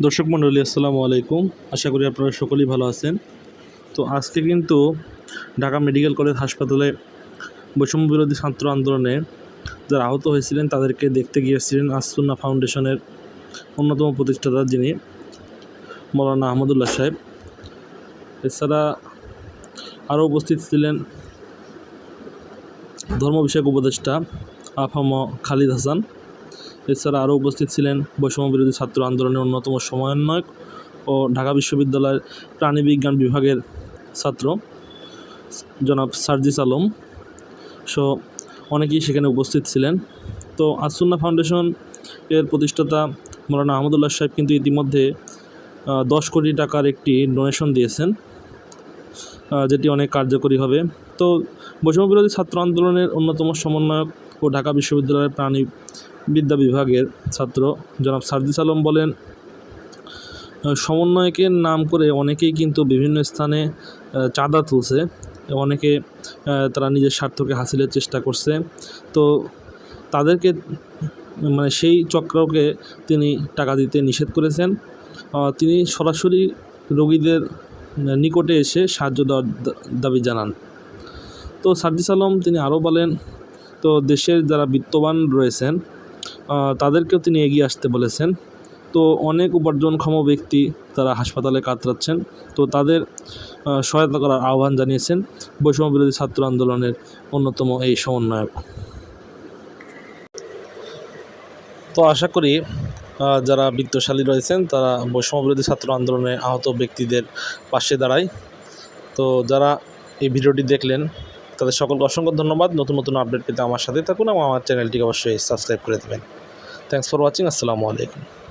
দর্শক মণ্ডলী, আসসালামু আলাইকুম। আশা করি আপনারা সকলেই ভালো আছেন। তো আজকে কিন্তু ঢাকা মেডিকেল কলেজ হাসপাতালে বৈষম্য বিরোধী ছাত্র আন্দোলনে যারা আহত হয়েছিলেন, তাদেরকে দেখতে গিয়েছিলেন আসুন্না ফাউন্ডেশনের অন্যতম প্রতিষ্ঠাতা যিনি মৌলানা আহমদুল্লাহ সাহেব। এছাড়া আরও উপস্থিত ছিলেন ধর্ম বিষয়ক উপদেষ্টা আফাম খালিদ হাসান। এছাড়া আরও উপস্থিত ছিলেন বৈষম্য বিরোধী ছাত্র আন্দোলনের অন্যতম সমন্বয়ক ও ঢাকা বিশ্ববিদ্যালয়ের প্রাণীবিজ্ঞান বিভাগের ছাত্র, জনাব সার্জিস আলম। সহ অনেকেই সেখানে উপস্থিত ছিলেন। তো, আসুন্না ফাউন্ডেশন এর প্রতিষ্ঠাতা মৌলানা আহমদুল্লাহ সাহেব কিন্তু ইতিমধ্যে দশ কোটি টাকার একটি ডোনেশন দিয়েছেন যেটি অনেক কার্যকরী হবে। তো বৈষম্য বিরোধী ছাত্র আন্দোলনের অন্যতম সমন্বয়ক ও ঢাকা বিশ্ববিদ্যালয়ের প্রাণী বিদ্যা বিভাগের ছাত্র। জনাব সার্জিস আলম বলেন আহ, সমন্বয়কের নাম করে অনেকেই কিন্তু বিভিন্ন স্থানে চাঁদা তুলছে। অনেকে তারা নিজের স্বার্থকে হাসিলের চেষ্টা করছে। তো তাদেরকে মানে সেই চক্রকে তিনি টাকা দিতে নিষেধ করেছেন। তিনি সরাসরি রোগীদের নিকটে এসে সাহায্য দেওয়ার দাবি জানান। তো সার্জিস আলম তিনি আরও বলেন তো দেশের যারা বিত্তবান রয়েছেন তাদেরকেও তিনি এগিয়ে আসতে বলেছেন। তো অনেক উপার্জনক্ষম ব্যক্তি তারা হাসপাতালে কাতরাচ্ছেন। তো তাদের সহায়তা করার আহ্বান জানিয়েছেন বৈষম্য বিরোধী ছাত্র আন্দোলনের অন্যতম এই সমন্বয়ক। তো আশা করি যারা বিত্তশালী রয়েছেন, তারা বৈষম্য বিরোধী ছাত্র আন্দোলনে আহত ব্যক্তিদের পাশে দাঁড়ায়। তো যারা এই ভিডিওটি দেখলেন তাদের সকলকে অসংখ্য ধন্যবাদ। নতুন নতুন আপডেট পেতে আমার সাথে থাকুন এবং আমার চ্যানেলটিকে অবশ্যই সাবস্ক্রাইব করে দেবেন। থ্যাংকস ফর ওয়াচিং আসসালামু আলাইকুম।